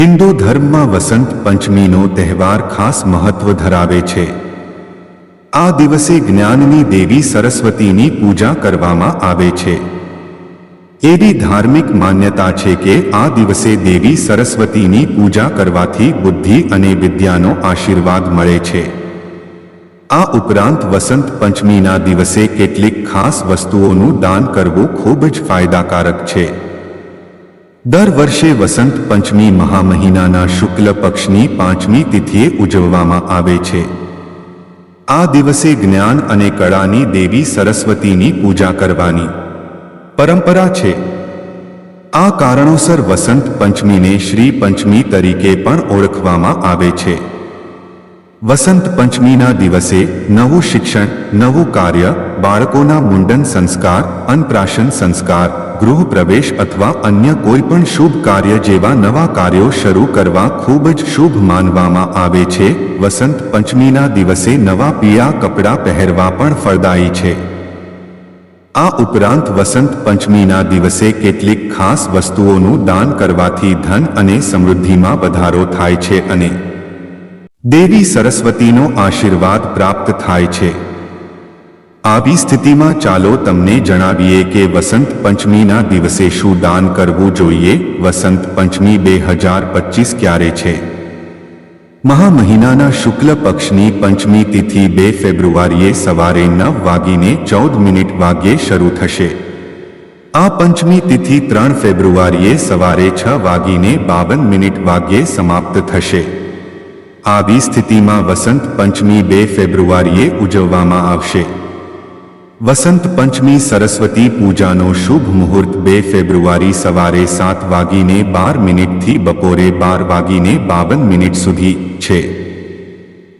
હિન્દુ ધર્મમાં વસંત પંચમીનો તહેવાર ખાસ મહત્વ ધરાવે છે. આ દિવસે જ્ઞાનની દેવી સરસ્વતીની પૂજા કરવામાં આવે છે. એવી ધાર્મિક માન્યતા છે કે આ દિવસે દેવી સરસ્વતીની પૂજા કરવાથી બુદ્ધિ અને વિદ્યાનો આશીર્વાદ મળે છે. આ ઉપરાંત વસંત પંચમીના દિવસે કેટલીક ખાસ વસ્તુઓનું દાન કરવું ખૂબ જ ફાયદાકારક છે. દર વર્ષે વસંત પંચમી મહા મહિનાના શુક્લ પક્ષની પાંચમી તિથિએ ઉજવવામાં આવે છે. આ દિવસે જ્ઞાન અને કળાની દેવી સરસ્વતીની પૂજા કરવાની પરંપરા છે. આ કારણોસર વસંત પંચમીને શ્રી પંચમી તરીકે પણ ઓળખવામાં આવે છે. વસંત પંચમીના દિવસે નવું શિક્ષણ, નવું કાર્ય, બાળકોના મુંડન સંસ્કાર, અન્નપ્રાશન સંસ્કાર ગૃહ પ્રવેશ અથવા અન્ય કોઈ પણ શુભ કાર્ય જેવા નવા કાર્યો શરૂ કરવા ખૂબ જ શુભ માનવામાં આવે છે. વસંત પંચમીના દિવસે નવા પીળા કપડાં પહેરવા પણ ફળદાયી છે. આ ઉપરાંત વસંત પંચમીના દિવસે કેટલીક ખાસ વસ્તુઓનું દાન કરવાથી ધન અને સમૃદ્ધિમાં વધારો થાય છે અને દેવી સરસ્વતીનો આશીર્વાદ પ્રાપ્ત થાય છે. આવી સ્થિતિમાં ચાલો તમને જણાવીએ કે વસંત પંચમીના દિવસે શું દાન કરવું જોઈએ? વસંત પંચમી બે હજાર પચીસ ક્યારે છે? મહા મહિનાના શુક્લ પક્ષની પંચમી તિથિ બે ફેબ્રુઆરીએ સવારે નવ વાગીને ચૌદ મિનિટ વાગ્યે શરૂ થશે. આ પંચમી તિથિ ત્રણ ફેબ્રુઆરીએ સવારે છ વાગીને બાવન મિનિટ વાગ્યે સમાપ્ત થશે. આવી સ્થિતિમાં વસંત પંચમી બે ફેબ્રુઆરીએ ઉજવવામાં આવશે. વસંત પંચમી સરસ્વતી પૂજાનો શુભ મુહૂર્ત બે ફેબ્રુઆરી સવારે સાત વાગીને બાર મિનિટથી બપોરે બાર વાગીને બાવન મિનિટ સુધી છે.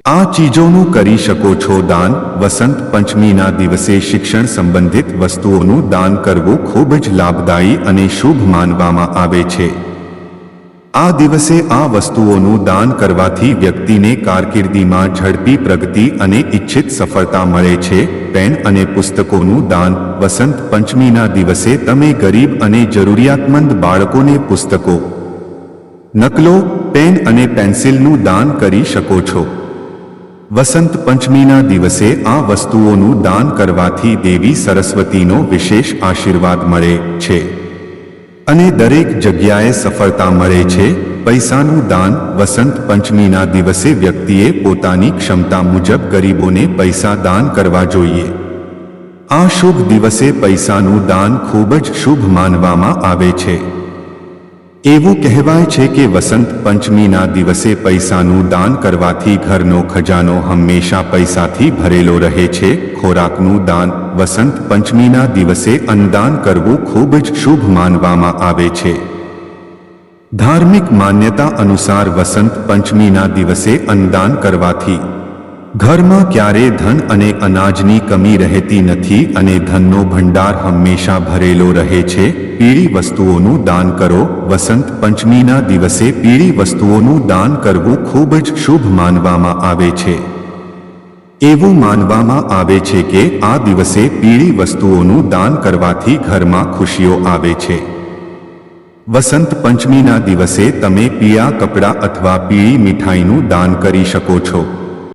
આ ચીજોનું કરી શકો છો દાન. વસંત પંચમીના દિવસે શિક્ષણ સંબંધિત વસ્તુઓનું દાન કરવું ખૂબ જ લાભદાયી અને શુભ માનવામાં આવે છે. આ દિવસે આ વસ્તુઓનું દાન કરવાથી વ્યક્તિને કારકિર્દીમાં ઝડપી પ્રગતિ અને ઇચ્છિત સફળતા મળે છે. પેન અને પુસ્તકોનું દાન. વસંત પંચમીના દિવસે તમે ગરીબ અને જરૂરિયાતમંદ બાળકોને પુસ્તકો, નકલો, પેન અને પેન્સિલનું દાન કરી શકો છો. વસંત પંચમીના દિવસે આ વસ્તુઓનું દાન કરવાથી દેવી સરસ્વતીનો વિશેષ આશીર્વાદ મળે છે. અને દરેક જગ્યાએ સફળતા મળે છે. પૈસાનું દાન વસંત પંચમીના દિવસે વ્યક્તિએ પોતાની ક્ષમતા મુજબ ગરીબોને પૈસા દાન કરવા જોઈએ. આ શુભ દિવસે પૈસાનું દાન ખૂબ જ શુભ માનવામાં આવે છે. એવું કહેવાય છે કે વસંત પંચમીના દિવસે પૈસાનું દાન કરવાથી ઘરનો ખજાનો હંમેશા પૈસાથી ભરેલો રહે છે. ખોરાકનું દાન વસંત પંચમીના દિવસે અન્નદાન કરવું ખૂબ જ શુભ માનવામાં આવે છે. ધાર્મિક માન્યતા અનુસાર વસંત પંચમીના દિવસે અન્નદાન કરવાથી ઘરમાં ક્યારે ધન અને અનાજની કમી રહેતી નથી અને ધનનો ભંડાર હંમેશા ભરેલો રહે છે. પીળી વસ્તુઓનું દાન કરો. વસંત પંચમીના દિવસે પીળી વસ્તુઓનું દાન કરવું ખૂબ જ શુભ માનવામાં આવે છે. એવું માનવામાં આવે છે કે આ દિવસે પીળી વસ્તુઓનું દાન કરવાથી ઘરમાં ખુશીઓ આવે છે. વસંત પંચમીના દિવસે તમે પીળા કપડાં અથવા પીળી મીઠાઈનું દાન કરી શકો છો.